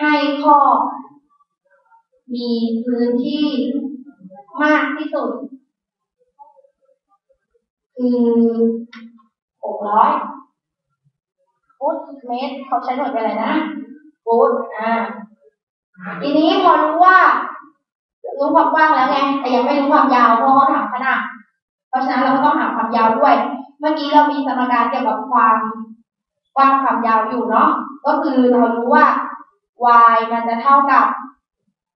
ให้ข้อมีพื้นที่มากที่สุด คือหกร้อยฟุตเมตรเขาใช้หน่วยเป็นอะไรนะฟุตอ่าทีนี้พอรู้ว่า รู้ความกว้างแล้วไง แต่ยังไม่รู้ความยาวเพราะเขาถามขนาด เพราะฉะนั้นเราก็ต้องหาความยาวด้วย เมื่อกี้เรามีสมการเกี่ยวกับความกว้างความยาวอยู่เนาะ ก็คือเรารู้ว่า y มันจะเท่ากับ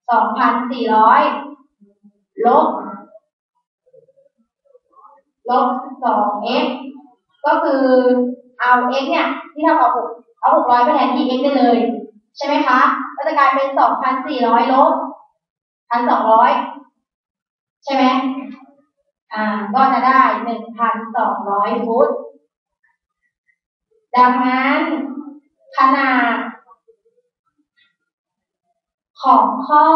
2,400 ลบ ลบ 2x ก็คือเอา x เนี่ย ที่เท่ากับ 6 เอา 600ไปแทนที่ x ได้เลย ใช่ไหมคะ ก็จะกลายเป็น 2,400 ลบ 1,200 ใช่ไหมอ่า ก็จะได้ 1,200 ฟุต ดังนั้นขนาด ของข้อ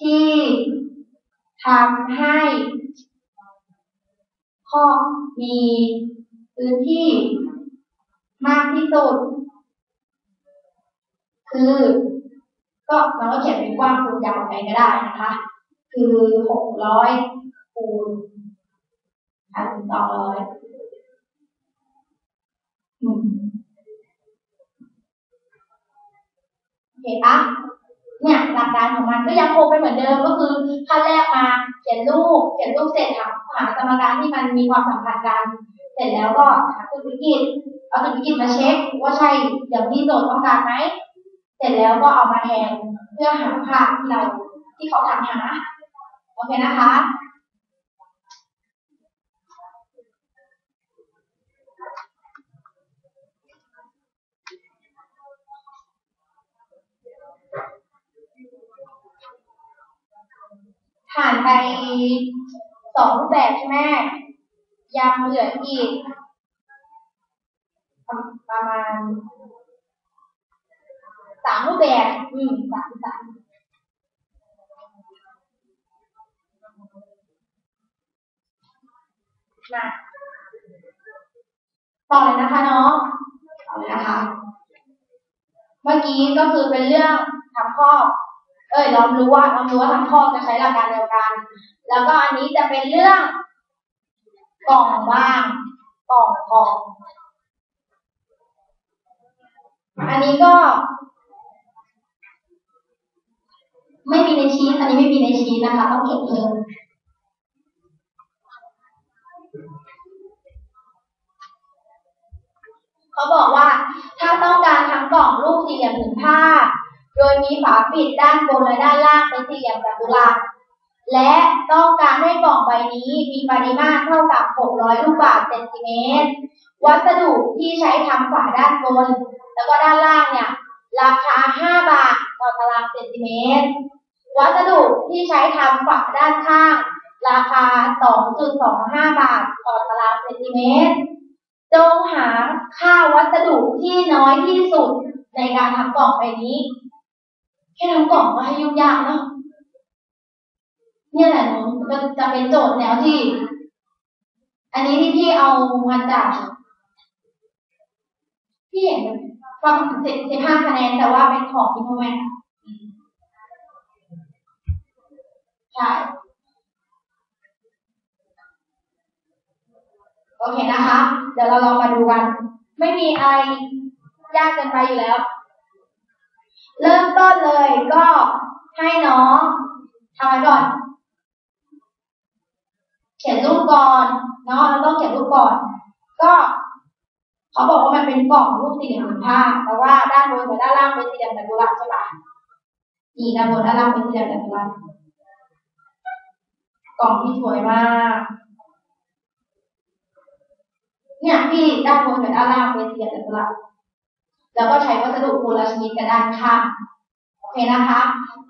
ที่ทำให้ข้อมีพื้นที่มากที่สุด คือ ก็เราก็เขียนเป็นกว้างคูณยาวไปก็ได้นะคะ คือหกร้อยคูณพันสองร้อย โอเคปะเนี่ยหลักการของมันก็ยังคงเป็นเหมือนเดิมก็คือขั้นแรกมาเขียนรูปเขียนรูปเสร็จหาหาสมการที่มันมีความสัมพันธ์กัน เสร็จแล้วก็หาตัววิกิตเอาตัววิกิตมาเช็ค ว่าใช่อย่างที่โจทย์ต้องการไหมเสร็จแล้วก็เอามาแทนเพื่อหาค่าที่เราที่เขาถามหาโอเคนะคะ ผ่านไปสองรูปแบบใช่ไหมยังเหลืออีก ประมาณสามรูปแบบ อืมสามสามมาต่อเลยนะคะน้องต่อเลยนะคะ เมื่อกี้ก็คือเป็นเรื่องทำข้อ เอ้ยเรารู้ว่าเรารู้ว่าทำข้อจะใช้หลักการเดียวกัน แล้วก็อันนี้จะเป็นเรื่องกล่องว่างกล่องกล่อง อันนี้ก็ ไม่มีในชีตอันนี้ไม่มีในชีตนะคะต้องเก็บเพิ่มเขาบอกว่าถ้าต้องการทำกล่องรูปสี่เหลี่ยมผืนผ้า โดยมีฝาปิดด้านบนและด้านล่างเป็นสี่เหลี่ยมจัตุรัสและต้องการให้กล่องใบนี้มีปริมาตรเท่ากับ 600 ลูกบาศก์เซนติเมตร วัสดุที่ใช้ทำฝาด้านบน แล้วก็ด้านล่างเนี่ย ราคา 5 บาทต่อตารางเซนติเมตร วัสดุที่ใช้ทำฝาด้านข้าง ราคา 2.25 บาทต่อตารางเซนติเมตร จงหาค่าวัสดุที่น้อยที่สุดในการทำกล่องใบนี้ แค่ทำกล่องก็ให้ยุ่งยากเนาะเนี่ยแหละหนูจะจะเป็นโจทย์แนวที่ อันนี้ที่พี่เอามาจากพี่เห็นความสิบสิบห้าคะแนนแต่ว่าเป็นของที่พ่อแม่ใช่โอเคนะคะ เดี๋ยวเราลองมาดูกัน ไม่มีอะไรยากเกินไปอยู่แล้ว เริ่มต้นเลยก็ให้น้องทำอะไรก่อน เขียนรูปก่อนเนาะเราต้องเขียนรูปก่อน ก็เขาบอกว่ามันเป็นกล่องรูปสี่เหลี่ยมผืนผ้าแต่ว่าด้านบนกับด้านล่างเป็นสี่เหลี่ยมจัตุรัสใช่ปะนี่ด้านบนด้านล่างเป็นสี่เหลี่ยมจัตุรัสกล่องที่สวยมาก เนี่ยที่ด้านบนกับด้านล่างเป็นสี่เหลี่ยมจัตุรัส แล้วก็ใช้วัสดุคูลชนิดกับด้านข้างโอเคนะคะ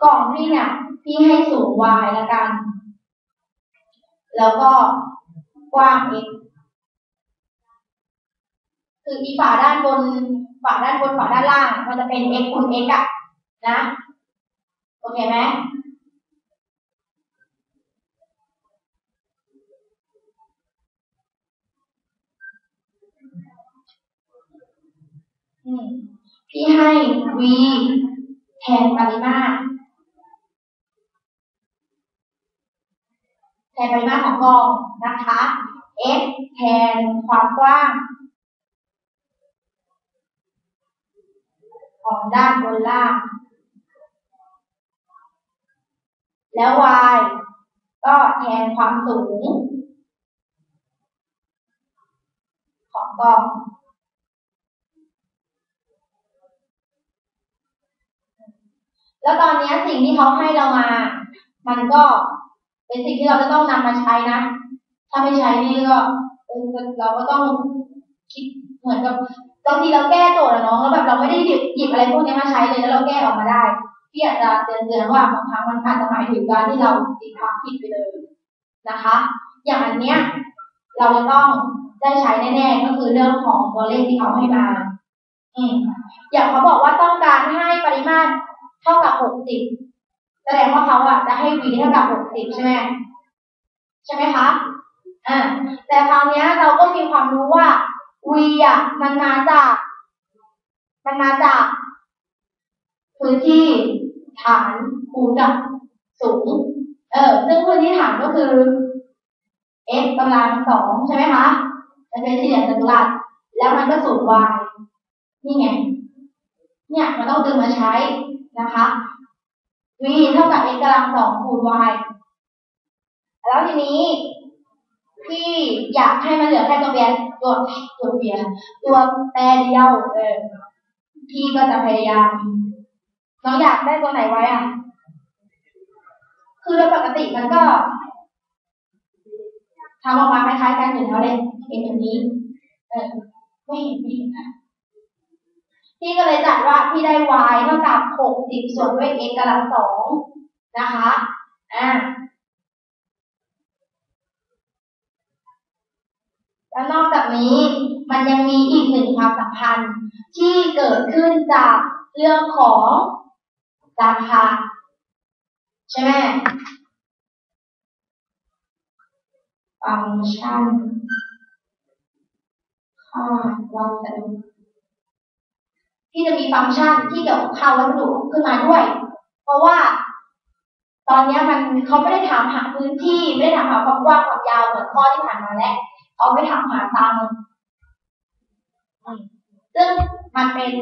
กล่องพี่เนี่ยพี่ให้สูง y แล้วกัน แล้วก็กว้าง x คืออีฝาด้านบนฝาด้านบนฝาด้านล่าง มันจะเป็น x คูณ x อะนะ โอเคไหม พี่ให้ v แทนปริมาตรแทนปริมาตรของกองนะคะ x แทนความกว้าง ของด้านบนล่าง แล้ว y ก็แทนความสูง ของกอง แล้วตอนนี้สิ่งที่เขาให้เรามา มันก็เป็นสิ่งที่เราจะต้องนำมาใช้นะ ถ้าไม่ใช้นี่ก็เออเราก็ต้องคิดเหมือนกับบางทีเราแก้โจทย์อะน้องแล้วแบบเราไม่ได้หยิบหยิบอะไรพวกนี้มาใช้เลยแล้วเราแก้ออกมาได้พี่อาจจะเตือนเตือนว่าบางครั้งมันอาจจะหมายถึงการที่เราติดความผิดไปเลยนะคะ อย่างอันเนี้ยเราจะต้องได้ใช้แน่ๆก็คือเรื่องของตัวเลขที่เขาให้มา อืมอย่างเขาบอกว่าต้องการให้ปริมาตร เท่ากับหกสิบแสดงว่าเขาอะจะให้ v เท่ากับหกสิบใช่ไหมใช่ไหมคะอ่าแต่คราวนี้เราก็มีความรู้ว่า v อะมันมาจาก มันมาจากพื้นที่ฐานคูณกับสูง เออซึ่งพื้นที่ฐานก็คือ x กำลังสองใช่ไหมคะมันเป็นสี่เหลี่ยจัตุรัสแล้วมันก็สูง y นี่ไง เนี่ยมันต้องดึงมาใช้ นะคะ v เท่ากับ x กำลังสองคูณ y แล้วทีนี้พี่อยากให้มันเหลือแค่ตัวเบียนตัวตัวเบียนตัวแปรเดียวเออพี่ก็จะพยายามน้องอยากได้ตัวไหนไว้อะ คือโดยปกติมันก็ทำออกมาคล้ายๆกันอยู่แล้วเลยเป็นแบบนี้ เออไม่เห็นไม่เห็นค่ะ พี่ก็เลยจัดว่าพี่ได้ y เท่ากับหกสิบส่วนด้วย x กำลังสองนะคะอ่าแล้วนอกจากนี้มันยังมีอีกหนึ่งความสัมพันธ์ที่เกิดขึ้นจากเรื่องของราคาใช่ไหมฟังก์ชันค่าวัสดุ ที่จะมีฟังก์ชันที่เกี่ยวกับค่าววัสดุขึ้นมาด้วย เพราะว่า ตอนนี้มันเขาไม่ได้ถามหาพื้นที่ไม่ได้ถามหาความกว้างความยาวเหมือนข้อที่ผ่านมาแล้วเขาไปถามหาตังซึ่งมันเป็น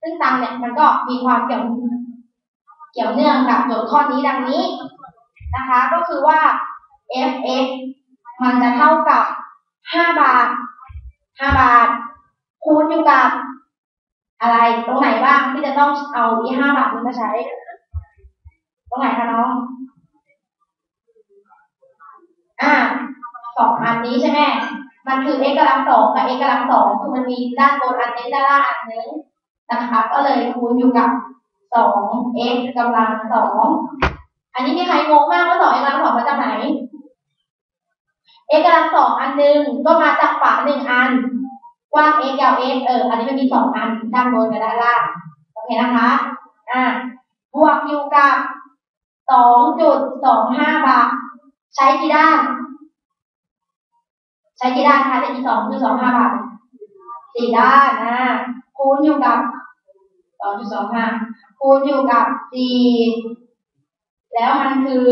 ซึ่งตังเนี่ยมันก็มีความเกี่ยวเกี่ยวเนื่องกับโจทย์ข้อนี้ดังนี้นะคะ ก็คือว่า fx มันจะเท่ากับห้าบาทห้าบาท คูณอยู่กับ อะไรตรงไหนบ้างที่จะต้องเอาอีห้าบาทนี้มาใช้ ตรงไหนคะน้อง อ่าสองอันนี้ใช่ไหมมันคือ x กำลังสองกับ x กำลังสองคือมันมีด้านบนอันนึงด้านล่างอันนึงนะคะ ก็เลยคูณอยู่กับสอง x กำลังสองอันนี้มีใครงงมากว่าสอง x กำลังสองมาจากไหน x กำลังสองอันหนึ่งก็มาจากฝาหนึ่งอัน กว้าง x ยาว x เออ อันนี้มันมีสองอันด้านบนกับด้านล่าง โอเคนะคะ อ่า บวกอยู่กับสองจุดสองห้าบาท ใช้กี่ด้าน ใช้กี่ด้านคะในอีกสองจุดสองห้าบาทสี่ด้านนะคูณอยู่กับสองจุดสองห้าคูณอยู่กับสี่แล้วมันคือ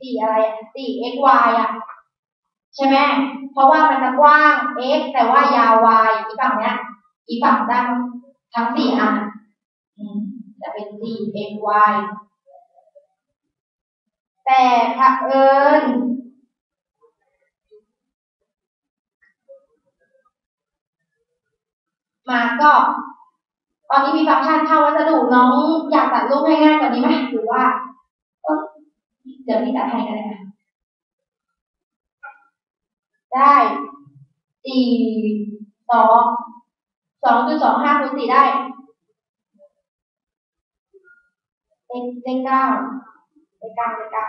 สี่อะไรสี่ x y อะ ใช่ไหมเพราะว่ามันจะกว้าง x แต่ว่ายาว y อีกฝั่งเนี้ย อีกฝั่งด้านทั้งสี่อันจะเป็นสี่ x y แต่ถ้าเอิญมาก็ตอนนี้มีฟังก์ชันเข้าวัสดุน้องอยากตัดรูปให้ง่ายกว่านี้ไหมหรือว่าเดี๋ยวพี่ตัดให้กันเลยนะ ได้สี่สองสองจุดสองห้าคูณสี่ได้เลขเลขเก้าเลขเก้าเลขเก้า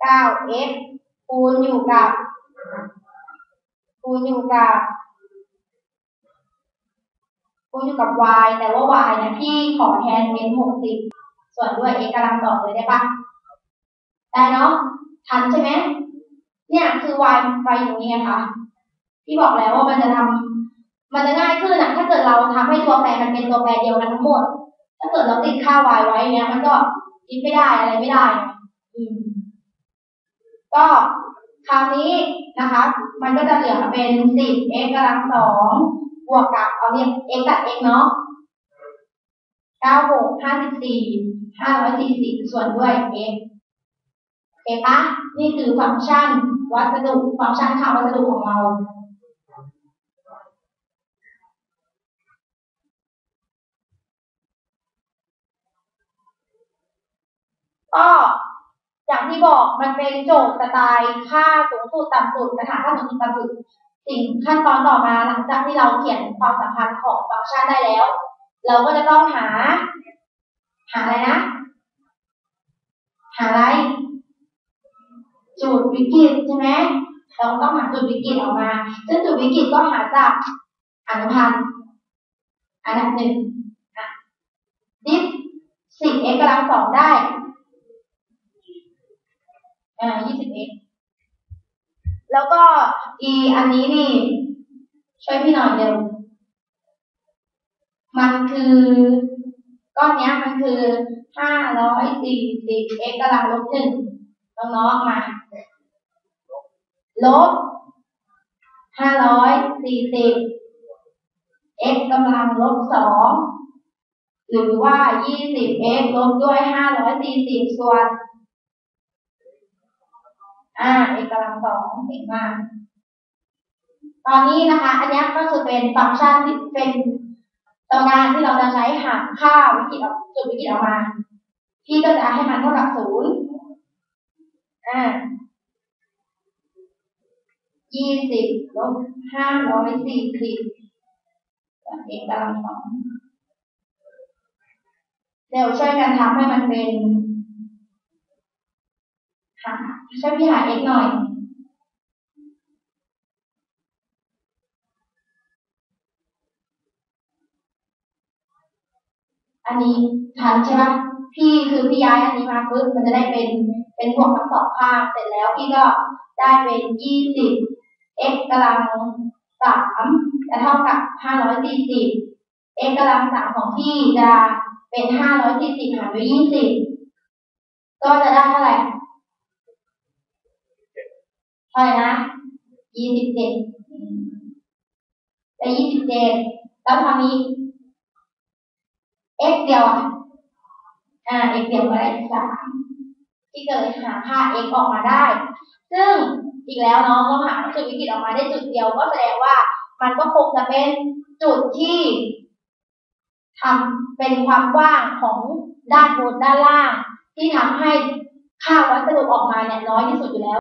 เก้า x คูณอยู่กับคูณอยู่กับคูณอยู่กับ y แต่ว่า y เนี่ยพี่ขอแทนเป็นหกสิบส่วนด้วย x กำลังสองเลยได้ปะได้เนาะทันใช่ไหม เนี่ยคือ y ไปอยู่นี่ไงคะพี่บอกแล้วว่ามันจะทำมันจะง่ายขึ้นนะถ้าเกิดเราทำให้ตัวแปรมันเป็นตัวแปรเดียวกันทั้งหมด ถ้าเกิดเราติดค่า y ไว้เนี้ยมันก็คิดไม่ได้อะไรไม่ได้ อืม ก็คราวนี้นะคะ มันก็จะเหลือเป็นสิบ x กำลังสองบวกกับเอาเนี่ย x กับ x เนาะเก้าหกห้าสิบสี่ห้าร้อยสี่สิบส่วนด้วย x โอเคปะนี่คือฟังก์ชัน วัสดุฟังก์ชันค่าวัสดุของเราก็อย่างที่บอกมันเป็นโจทย์สไตล์ค่าสูงสุดต่ำสุดนะคะค่าสูงสุดต่ำสุดสิ่งขั้นตอนต่อมาหลังจากที่เราเขียนความสัมพันธ์ของฟังก์ชันได้แล้ว เราก็จะต้องหา หาอะไรนะ หาอะไร จุดวิกฤตใช่ไหมเราต้องหาจุดวิกฤตออกมา ซึ่งจุดวิกฤตก็หาจากอนุพันธ์อันดับหนึ่งอะดิสสิบเอกกำลังสองได้อ่ายี่สิบเอ็ดแล้วก็อีอันนี้นี่ ช่วยพี่หน่อยเร็วมันคือก้อนเนี้ยมันคือห้าร้อยสี่สิบเอ็กกำลังลบหนึ่ง น้องๆมาลบห้าร้อยสี่สิบ x กำลังลบสองหรือว่ายี่สิบ x ลบด้วยห้าร้อยสี่สิบส่วนอ่า x กำลังสองเก่งมากตอนนี้นะคะ อันนี้ก็คือเป็นฟังก์ชันที่เป็นตัวงานที่เราจะใช้หาค่าวิกฤตออกจุดวิกฤตออกมา พี่ก็จะให้มันเท่ากับศูนย์ อ่ายี่สิบลบห้าร้อยสี่สิบเอกกำลังสองเดี๋ยวช่วยกันทำให้มันเป็นหาช่วยพี่หาเอกหน่อยอันนี้ทันใช่ปะ พี่คือพี่ย้ายอันนี้มาปุ๊บมันจะได้เป็นเป็นบวกทั้งสองข้างเสร็จแล้วพี่ก็ได้เป็นยี่สิบ x กำลังสามจะเท่ากับห้าร้อยสี่สิบ x กำลังสามของพี่จะเป็นห้าร้อยสี่สิบหารด้วยยี่สิบก็จะได้เท่าไหร่เท่าไหร่นะยี่สิบเจ็ดแต่ยี่สิบเจ็ดแล้วทางนี้ x เดียวอะ อ่า x เดียวก็ได้สามที่เกิดหาค่า x ออกมาได้ ซึ่งอีกแล้วเนาะเราหาจุดวิกฤตออกมาได้จุดเดียวก็แสดงว่ามันก็คงจะเป็นจุดที่ทำเป็นความกว้างของด้านบนด้านล่าง ที่ทำให้ค่าวัสดุออกมาเนี่ยน้อยที่สุดอยู่แล้ว